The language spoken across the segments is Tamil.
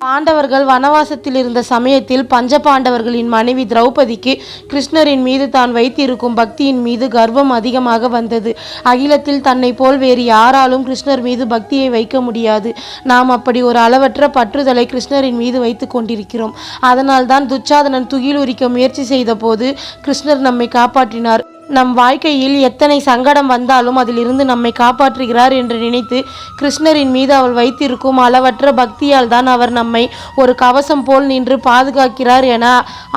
பாண்டவர்கள் வனவாசத்தில் இருந்த சமயத்தில் பஞ்ச பாண்டவர்களின் மனைவி திரௌபதிக்கு கிருஷ்ணரின் மீது தான் வைத்திருக்கும் பக்தியின் மீது கர்வம் அதிகமாக வந்தது. அகிலத்தில் தன்னை போல் வேறு யாராலும் கிருஷ்ணர் மீது பக்தியை வைக்க முடியாது. நாம் அப்படி ஒரு அளவற்ற பற்றுதலை கிருஷ்ணரின் மீது வைத்து கொண்டிருக்கிறோம். அதனால்தான் துச்சாதனன் துகிலுரிக்க முயற்சி செய்த போது கிருஷ்ணர் நம்மை காப்பாற்றினார். நம் வாழ்க்கையில் எத்தனை சங்கடம் வந்தாலும் அதிலிருந்து நம்மை காப்பாற்றுகிறார் என்று நினைத்து கிருஷ்ணரின் மீது அவள் வைத்திருக்கும் அளவற்ற பக்தியால் தான் அவர் நம்மை ஒரு கவசம் போல் நின்று பாதுகாக்கிறார் என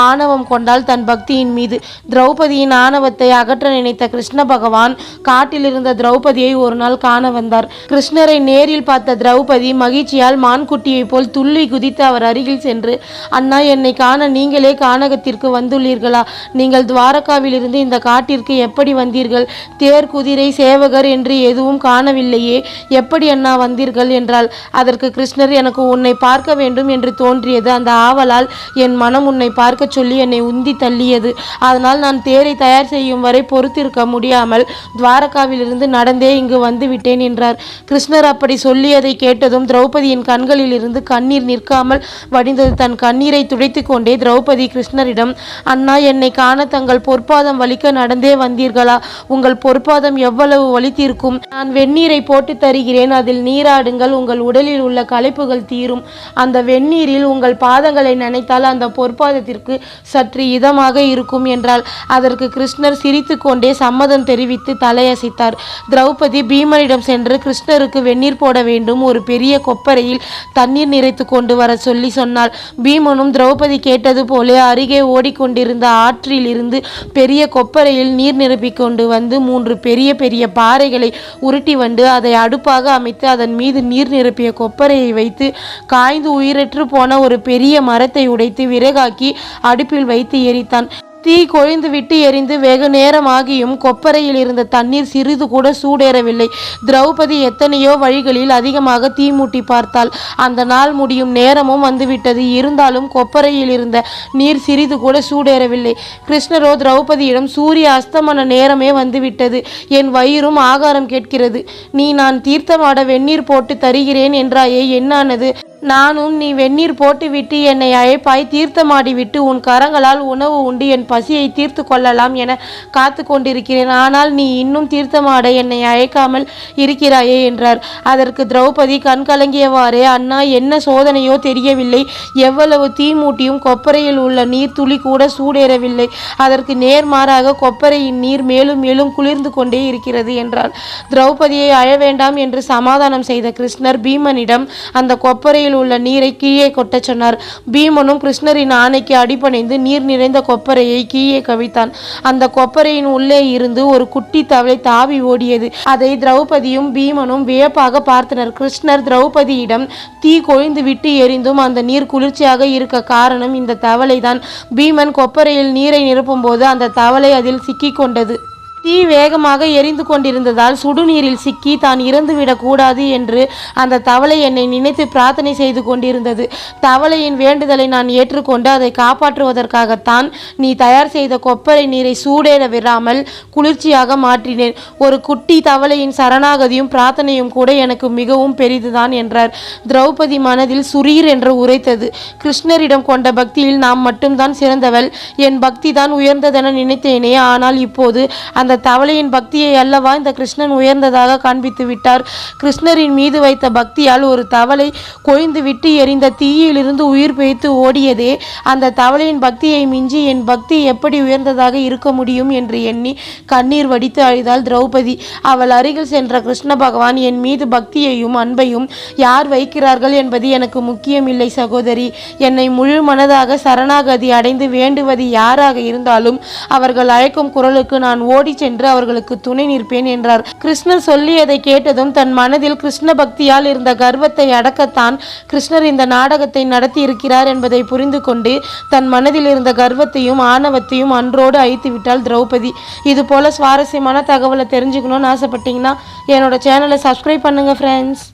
ஆணவம் கொண்டால் தன் பக்தியின் மீது. திரௌபதியின் ஆணவத்தை அகற்ற நினைத்த கிருஷ்ண பகவான் காட்டில் இருந்த திரௌபதியை ஒரு நாள் காண வந்தார். கிருஷ்ணரை நேரில் பார்த்த திரௌபதி மகிழ்ச்சியால் மான்குட்டியைப் போல் துள்ளி குதித்து அவர் அருகில் சென்று அண்ணா என்னை காண நீங்களே கானகத்திற்கு வந்துள்ளீர்களா? நீங்கள் துவாரகாவிலிருந்து இந்த காட்டில் வீட்டிற்கு எப்படி வந்தீர்கள்? தேர் குதிரை சேவகர் என்று எதுவும் காணவில்லையே. எப்படி அண்ணா வந்தீர்கள் என்றால் அதற்கு கிருஷ்ணர் எனக்கு உன்னை பார்க்க வேண்டும் என்று தோன்றியது. அந்த ஆவலால் என் மனம் உன்னை பார்க்க சொல்லி என்னை உந்தி தள்ளியது. அதனால் நான் தேரை தயார் செய்யும் வரை பொறுத்திருக்க முடியாமல் துவாரகாவிலிருந்து நடந்தே இங்கு வந்து விட்டேன் என்றார். கிருஷ்ணர் அப்படி சொல்லியதை கேட்டதும் திரௌபதியின் கண்களில் இருந்து கண்ணீர் நிற்காமல் வடிந்தது. தன் கண்ணீரை துடைத்து கொண்டே திரௌபதி கிருஷ்ணரிடம் அண்ணா என்னை காண தங்கள் பொற்பாதம் வலிக்க நடந்தே வந்தீர்களா? உங்கள் பொற்பாதம் எவ்வளவு வலித்திருக்கும்? நான் வெந்நீரை போட்டு தருகிறேன் அதில் நீராடுங்கள் உங்கள் உடலில் உள்ள களைப்புகள் தீரும். அந்த வெந்நீரில் உங்கள் பாதங்களை நினைத்தால் அந்த பொற்பாதத்திற்கு சற்று இதமாக இருக்கும் என்றால் அதற்கு கிருஷ்ணர் சிரித்துக்கொண்டே சம்மதம் தெரிவித்து தலையசைத்தார். திரௌபதி பீமனிடம் சென்று கிருஷ்ணருக்கு வெந்நீர் போட வேண்டும் ஒரு பெரிய கொப்பரையில் தண்ணீர் நிறைத்து கொண்டு வர சொல்லி சொன்னாள். பீமனும் திரௌபதி கேட்டது போலே அருகே ஓடிக்கொண்டிருந்த ஆற்றிலிருந்து பெரிய கொப்பரையில் நீர் நிரப்பிக் கொண்டு வந்து மூன்று பெரிய பெரிய பாறைகளை உருட்டி வந்து அதை அடுப்பாக அமைத்து அதன் மீது நீர் நிரப்பிய கொப்பரையை வைத்து காய்ந்து உயிரற்று போன ஒரு பெரிய மரத்தை உடைத்து விறகாக்கி அடுப்பில் வைத்து எரித்தான். தீ கொழிந்து விட்டு எரிந்து வெகு நேரமாகியும் கொப்பரையில் இருந்த தண்ணீர் சிறிது கூட சூடேறவில்லை. திரௌபதி எத்தனையோ வழிகளில் அதிகமாக தீ மூட்டி பார்த்தாள். அந்த நாள் முடியும் நேரமும் வந்துவிட்டது. இருந்தாலும் கொப்பரையில் இருந்த நீர் சிறிது கூட சூடேறவில்லை. கிருஷ்ணரோ திரௌபதியிடம் சூரிய அஸ்தமன நேரமே வந்துவிட்டது. என் வயிறும் ஆகாரம் கேட்கிறது. நீ நான் தீர்த்தமாட வெந்நீர் போட்டு தருகிறேன் என்றாயே. என்னானது? நானும் நீ வெந்நீர் போட்டுவிட்டு என்னை அழைப்பாய் தீர்த்தமாடி விட்டு உன் கரங்களால் உணவு உண்டு என் பசியை தீர்த்து கொள்ளலாம் என காத்து கொண்டிருக்கிறேன். ஆனால் நீ இன்னும் தீர்த்தமாட என்னை அழைக்காமல் இருக்கிறாயே என்றார். அதற்கு திரௌபதி கண் கலங்கியவாறே அண்ணா என்ன சோதனையோ தெரியவில்லை. எவ்வளவு தீ மூட்டியும் கொப்பரையில் உள்ள நீர் துளி கூட சூடேறவில்லை. அதற்கு நேர்மாறாக கொப்பரையின் நீர் மேலும் மேலும் குளிர்ந்து கொண்டே இருக்கிறது என்றார் திரௌபதியை அழ வேண்டாம் என்று சமாதானம் செய்த கிருஷ்ணர் பீமனிடம் அந்த கொப்பரையில் உள்ள நீரை கீழே கொட்டச் சொன்னார். பீமனும் கிருஷ்ணரின் ஆணைக்கு அடிபணிந்து நீர் நிறைந்த கொப்பரையை கீழே கவித்தான். அந்த கொப்பரையின் உள்ளே இருந்து ஒரு குட்டி தவளை தாவி ஓடியது. அதை திரௌபதியும் பீமனும் வியப்பாக பார்த்தனர். கிருஷ்ணர் திரௌபதியிடம் தீ கொழுந்து விட்டு எரிந்தும் அந்த நீர் குளிர்ச்சியாக இருக்க காரணம் இந்த தவளைதான். பீமன் கொப்பரையில் நீரை நிரப்பும்போது அந்த தவளை அதில் சிக்கிக்கொண்டது தீ வேகமாக எரிந்து கொண்டிருந்ததால் சுடுநீரில் சிக்கி தான் இறந்துவிடக் கூடாது என்று அந்த தவளை என்னை நினைத்து பிரார்த்தனை செய்து கொண்டிருந்தது. தவளையின் வேண்டுதலை நான் ஏற்றுக்கொண்டு அதை காப்பாற்றுவதற்காகத்தான் நீ தயார் செய்த கொப்பரை நீரை சூடேற விடாமல் குளிர்ச்சியாக மாற்றினேன். ஒரு குட்டி தவளையின் சரணாகதியும் பிரார்த்தனையும் கூட எனக்கு மிகவும் பெரிதுதான் என்றார். திரௌபதி மனதில் சுரீர் என்று உரைத்தது. கிருஷ்ணரிடம் கொண்ட பக்தியில் நாம் மட்டும்தான் சிறந்தவள். என் பக்தி தான் உயர்ந்ததென நினைத்தேனே. ஆனால் இப்போது அந்த அந்த தவளையின் பக்தியை அல்லவா இந்த கிருஷ்ணன் உயர்ந்ததாக காண்பித்து விட்டார். கிருஷ்ணரின் மீது வைத்த பக்தியால் ஒரு தவளை கொய்ந்து விட்டு எரிந்த தீயிலிருந்து உயிர் பிழைத்து ஓடியதே. அந்த தவளையின் பக்தியை மிஞ்சி என் பக்தி எப்படி உயர்ந்ததாக இருக்க முடியும் என்று எண்ணி கண்ணீர் வடித்து அழுதாள் திரௌபதி. அவள் அருகில் சென்ற கிருஷ்ண பகவான் என் மீது பக்தியையும் அன்பையும் யார் வைக்கிறார்கள் என்பது எனக்கு முக்கியமில்லை சகோதரி. என்னை முழு மனதாக சரணாகதி அடைந்து வேண்டுவது யாராக இருந்தாலும் அவர்கள் அழைக்கும் குரலுக்கு நான் ஓடி சென்று அவர்களுக்கு துணை நிற்பேன் என்றார். கிருஷ்ணர் சொல்லியதை கேட்டதும் தன் மனதில் கிருஷ்ண பக்தியால் இருந்த கர்வத்தை அடக்கத்தான் கிருஷ்ணர் இந்த நாடகத்தை நடத்தி இருக்கிறார் என்பதை புரிந்து கொண்டு தன் மனதில் இருந்த கர்வத்தையும் ஆணவத்தையும் அன்றோடு அழித்து விட்டாள் திரௌபதி. இது போல சுவாரஸ்யமான தகவலை தெரிஞ்சுக்கணும்னு ஆசைப்பட்டீங்கன்னா என்னோட சேனலை சப்ஸ்கிரைப் பண்ணுங்க ஃப்ரெண்ட்ஸ்